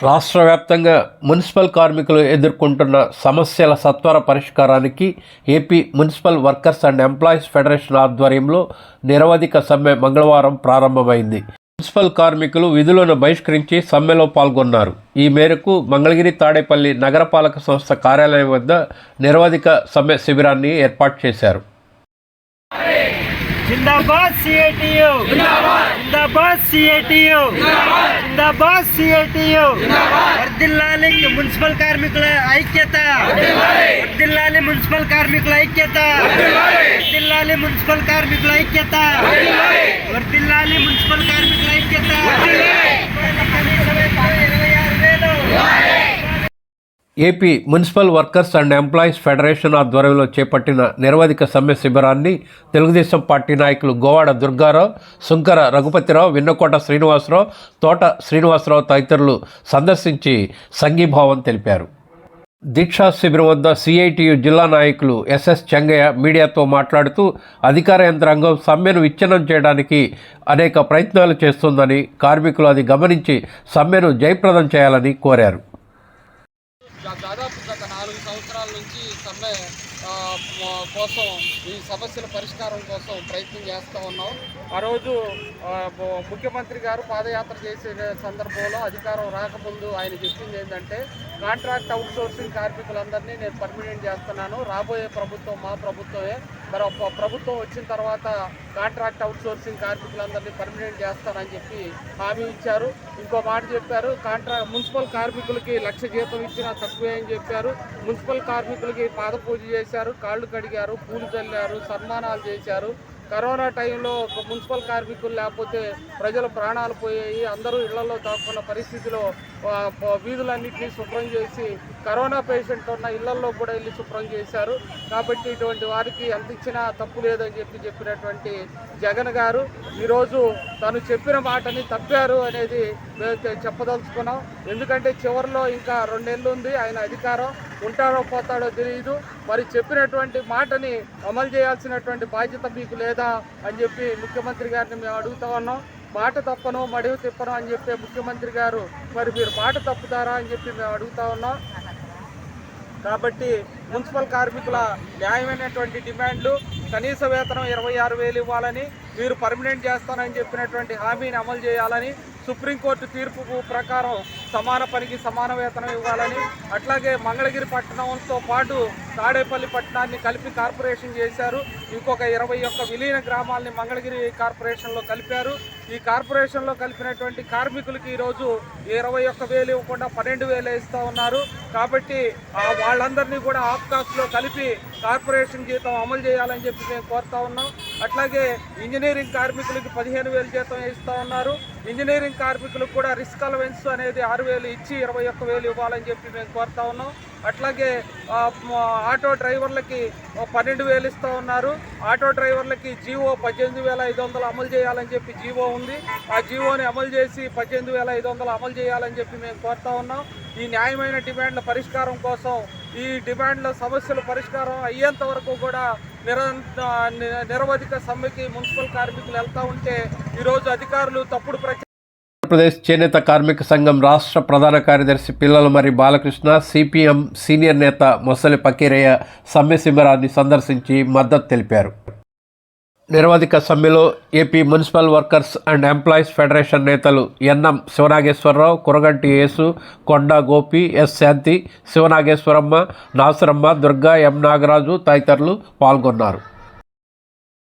రాష్ట్ర వ్యాప్తంగా మున్సిపల్ కార్మికులు ఎదుర్కొంటున్న సమస్యల సత్వర పరిష్కారానికి AP municipal workers and employees federation ఆధ్వర్యంలో నిరవధిక సమ్మె మంగళవారం ప్రారంభమైంది. మున్సిపల్ కార్మికులు విధులను బహిష్కరించి సమ్మెలో పాల్గొన్నారు. ఈ మేరకు మంగళగిరి తాడేపల్లి నగరపాలక సంస్థ కార్యాలయం వద్ద నిరవధిక సమ్మె శిబిరాన్ని ఏర్పాటు చేశారు. జిందాబాద్ సిఐటియు జిందాబాద్ సిఐటియు జిందాబాద్ సిఐటియు వర్దిల్లాలి మున్సిపల్ కార్మికుల ఐక్యత వర్దిల్లాలి మున్సిపల్ కార్మికుల ఐక్యత వర్దిల్లాలి మున్సిపల్ కార్మికుల ఐక్యత వర్దిల్లాలి మున్సిపల్ కార్మికుల ఐక్యత కనీస వేతనం ఇరవై ఆరు వేలు AP municipal workers and employees federation ఆధ్వర్యంలో చేపట్టిన నిరవధిక సమ్మె శిబిరాన్ని తెలుగుదేశం పార్టీ నాయకులు గోవాడ దుర్గారావు సుంకర రఘుపతిరావు విన్నకోట శ్రీనివాసరావు తోట శ్రీనివాసరావు తదితరులు సందర్శించి సంఘీభావం తెలిపారు. దీక్షా శిబిరం వద్ద సిఐటియు జిల్లా నాయకులు ఎస్ఎస్ చెంగయ్య మీడియాతో మాట్లాడుతూ అధికార యంత్రాంగం సమ్మెను విచ్ఛిన్నం చేయడానికి అనేక ప్రయత్నాలు చేస్తుందని కార్మికులు అది గమనించి సమ్మెను జయప్రదం చేయాలని కోరారు. కోసం ఈ సమస్యల పరిష్కారం కోసం ప్రయత్నం చేస్తూ ఉన్నాం. ఆ రోజు ముఖ్యమంత్రి గారు పాదయాత్ర చేసే సందర్భంలో అధికారం రాకముందు ఆయన చెప్పింది ఏంటంటే కాంట్రాక్ట్ అవుట్ సోర్సింగ్ కార్మికులందరినీ నేను పర్మినెంట్ చేస్తున్నాను. రాబోయే ప్రభుత్వం మా ప్రభుత్వమే. మరి ఒక ప్రభుత్వం వచ్చిన తర్వాత కాంట్రాక్ట్ అవుట్ సోర్సింగ్ కార్మికులందరినీ పర్మినెంట్ చేస్తానని చెప్పి హామీ ఇచ్చారు. ఇంకో మాట చెప్పారు కాంట్రా మున్సిపల్ కార్మికులకి లక్ష జీతం ఇచ్చినా తక్కువే అని చెప్పారు. మున్సిపల్ కార్మికులకి పాదపూజ చేశారు కాళ్ళు కడిగారు పూలు చల్లారు సన్మానాలు చేశారు. కరోనా టైంలో ఒక మున్సిపల్ కార్మికులు లేకపోతే ప్రజల ప్రాణాలు పోయాయి. అందరూ ఇళ్ళలో దాక్కున్న పరిస్థితిలో వీధులన్నింటినీ శుభ్రం చేసి కరోనా పేషెంట్ ఉన్న ఇళ్ళలో కూడా వెళ్ళి శుభ్రం చేశారు. కాబట్టి ఇటువంటి వారికి ఎంత ఇచ్చినా తప్పు లేదని చెప్పి చెప్పినటువంటి జగన్ గారు ఈరోజు తను చెప్పిన మాటని తప్పారు అనేది మేము చెప్పదలుచుకున్నాం. ఎందుకంటే చివరిలో ఇంకా రెండేళ్ళు ఉంది ఆయన అధికారం. ఉంటాడో పోతాడో తెలియదు మరి చెప్పినటువంటి మాటని అమలు చేయాల్సినటువంటి బాధ్యత మీకు లేదా అని చెప్పి ముఖ్యమంత్రి గారిని మేము అడుగుతా ఉన్నాం. మాట తప్పను మడివి తిప్పను అని చెప్పే ముఖ్యమంత్రి గారు మరి మీరు మాట తప్పుతారా అని చెప్పి మేము అడుగుతా ఉన్నాం. కాబట్టి మున్సిపల్ కార్మికుల న్యాయమైనటువంటి డిమాండ్లు కనీస వేతనం ఇరవై ఆరు వేలు ఇవ్వాలని మీరు పర్మనెంట్ చేస్తానని చెప్పినటువంటి హామీని అమలు చేయాలని సుప్రీంకోర్టు తీర్పు ప్రకారం సమాన పనికి సమాన వేతనం ఇవ్వాలని అట్లాగే మంగళగిరి పట్టణంతో పాటు తాడేపల్లి పట్టణాన్ని కలిపి కార్పొరేషన్ చేశారు. ఇంకొక ఇరవై ఒక్క విలీన గ్రామాలని మంగళగిరి కార్పొరేషన్లో కలిపారు. ఈ కార్పొరేషన్లో కలిపినటువంటి కార్మికులకి ఈరోజు ఇరవై ఒక్క వేలు ఇవ్వకుండా పన్నెండు వేలు ఇస్తూ ఉన్నారు. కాబట్టి వాళ్ళందరినీ కూడా ఆఫ్ కాస్ట్లో కలిపి కార్పొరేషన్ జీతం అమలు చేయాలని చెప్పి మేము కోరుతా ఉన్నాం. అట్లాగే ఇంజనీరింగ్ కార్మికులకి పదిహేను వేలు జీతం ఇస్తూ ఉన్నారు. ఇంజనీరింగ్ కార్మికులకు కూడా రిస్క్ అలవెన్స్ అనేది ఆరు వేలు ఇచ్చి ఇరవై ఒక్క వేలు ఇవ్వాలని చెప్పి మేము కోరుతా ఉన్నాం. అట్లాగే ఆటో డ్రైవర్లకి పన్నెండు వేలు ఇస్తూ ఉన్నారు. ఆటో డ్రైవర్లకి జీవో పద్దెనిమిది వేల ఐదు వందలు అమలు చేయాలని చెప్పి జీవో ఉంది. ఆ జీవోని అమలు చేసి పద్దెనిమిది వేల ఐదు వందలు అమలు చేయాలని చెప్పి మేము కోరుతా ఉన్నాం. ఈ న్యాయమైన డిమాండ్ల పరిష్కారం కోసం ఈ డిమాండ్ల సమస్యల పరిష్కారం అయ్యేంత వరకు కూడా నిరంత ని- నిరవధిక సమ్మెకి మున్సిపల్ కార్మికులు వెళ్తా ఉంటే ఈరోజు అధికారులు తప్పుడు ప్రచారం ఆంధ్రప్రదేశ్ చేనేత కార్మిక సంఘం రాష్ట్ర ప్రధాన కార్యదర్శి పిల్లల మరి బాలకృష్ణ సిపిఎం సీనియర్ నేత మొసలి పకీరయ్య సమ్మె శిబిరాన్ని సందర్శించి మద్దతు తెలిపారు. నిరవధిక సమ్మెలో AP municipal workers and employees federation నేతలు NM Sivanageswara Rao Kuraganti Yesu Konda Gopi S Shanti Sivanageswaramma Nasaramma Durga M Nagaraju తదితరులు పాల్గొన్నారు.